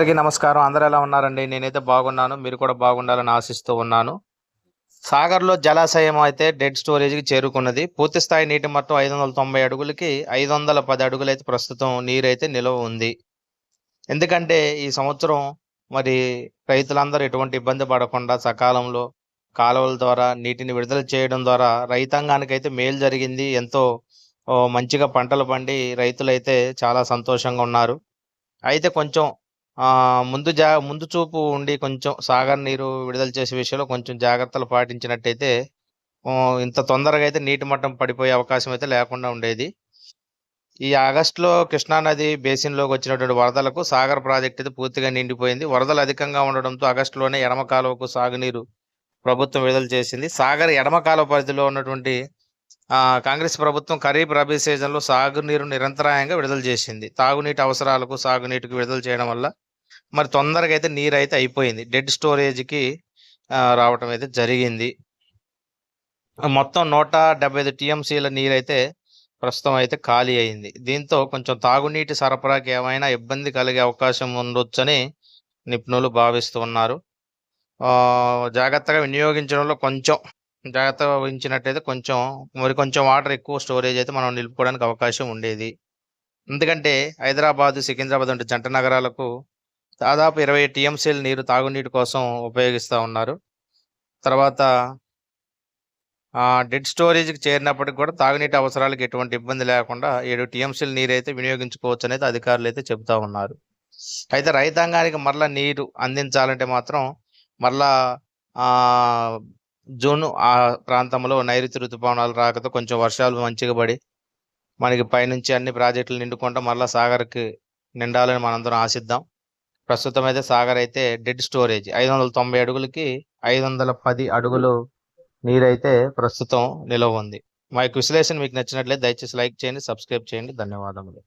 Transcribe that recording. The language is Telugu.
అందరికీ నమస్కారం. అందరూ ఎలా ఉన్నారండి? నేనైతే బాగున్నాను. మీరు కూడా బాగుండాలని ఆశిస్తూ ఉన్నాను. సాగర్లో జలాశయం అయితే డెడ్ స్టోరేజ్కి చేరుకున్నది. పూర్తి స్థాయి నీటి మొత్తం ఐదు వందల తొంభై అడుగులకి ఐదు వందల పది అడుగులు అయితే ప్రస్తుతం నీరైతే నిల్వ ఉంది. ఎందుకంటే ఈ సంవత్సరం మరి రైతులందరూ ఎటువంటి ఇబ్బంది పడకుండా సకాలంలో కాలువల ద్వారా నీటిని విడుదల చేయడం ద్వారా రైతాంగానికి అయితే మేలు జరిగింది. ఎంతో మంచిగా పంటలు పండి రైతులైతే చాలా సంతోషంగా ఉన్నారు. అయితే కొంచెం ముందు జా ముందు చూపు ఉండి కొంచెం సాగర్ నీరు విడుదల చేసే విషయంలో కొంచెం జాగ్రత్తలు పాటించినట్టయితే ఇంత తొందరగా అయితే నీటి మట్టం పడిపోయే అవకాశం అయితే లేకుండా ఉండేది. ఈ ఆగస్టులో కృష్ణానది బేసిన్లోకి వచ్చినటువంటి వరదలకు సాగర్ ప్రాజెక్ట్ అయితే పూర్తిగా నిండిపోయింది. వరదలు అధికంగా ఉండడంతో ఆగస్టులోనే ఎడమ కాలువకు సాగునీరు ప్రభుత్వం విడుదల చేసింది. సాగర్ ఎడమ కాలువ పరిధిలో ఉన్నటువంటి కాంగ్రెస్ ప్రభుత్వం ఖరీఫ్ రబీ సీజన్లో సాగునీరు నిరంతరాయంగా విడుదల చేసింది. తాగునీటి అవసరాలకు సాగునీటికి విడుదల చేయడం వల్ల మరి తొందరగా అయితే నీరు అయితే అయిపోయింది. డెడ్ స్టోరేజ్కి రావటం అయితే జరిగింది. మొత్తం నూట డెబ్బై ఐదు టీఎంసీల నీరు అయితే ప్రస్తుతం అయితే ఖాళీ అయింది. దీంతో కొంచెం తాగునీటి సరఫరాకి ఏమైనా ఇబ్బంది కలిగే అవకాశం ఉండొచ్చని నిపుణులు భావిస్తున్నారు జాగ్రత్తగా వినియోగించడంలో కొంచెం జాగ్రత్తగా వహించినట్టయితే కొంచెం మరి కొంచెం వాటర్ ఎక్కువ స్టోరేజ్ అయితే మనం నిలుపుకోవడానికి అవకాశం ఉండేది. ఎందుకంటే హైదరాబాద్ సికింద్రాబాద్ వంటి జంట నగరాలకు దాదాపు ఇరవై టీఎంసీల నీరు తాగునీటి కోసం ఉపయోగిస్తూ ఉన్నారు. తర్వాత డెడ్ స్టోరేజ్కి చేరినప్పటికి కూడా తాగునీటి అవసరాలకు ఎటువంటి ఇబ్బంది లేకుండా ఏడు టీఎంసీల నీరు అయితే వినియోగించుకోవచ్చు అనేది అధికారులు అయితే చెబుతూ ఉన్నారు. అయితే రైతాంగానికి మరలా నీరు అందించాలంటే మాత్రం మరలా జూన్ ఆ ప్రాంతంలో నైరుతి ఋతుపవనాలు రాకతో కొంచెం వర్షాలు మంచిగా పడి మనకి పైనుంచి అన్ని ప్రాజెక్టులు నిండుకుంటా మరలా సాగర్కి నిండాలని మనందరం ఆశిద్దాం. ప్రస్తుతం అయితే సాగర్ అయితే డెడ్ స్టోరేజ్ ఐదు వందల తొంభై అడుగులకి ఐదు వందల పది అడుగులు నీరైతే ప్రస్తుతం నిలవ ఉంది మా యొక్క విశ్లేషణ మీకు నచ్చినట్లయితే దయచేసి లైక్ చేయండి సబ్స్క్రైబ్ చేయండి. ధన్యవాదములు.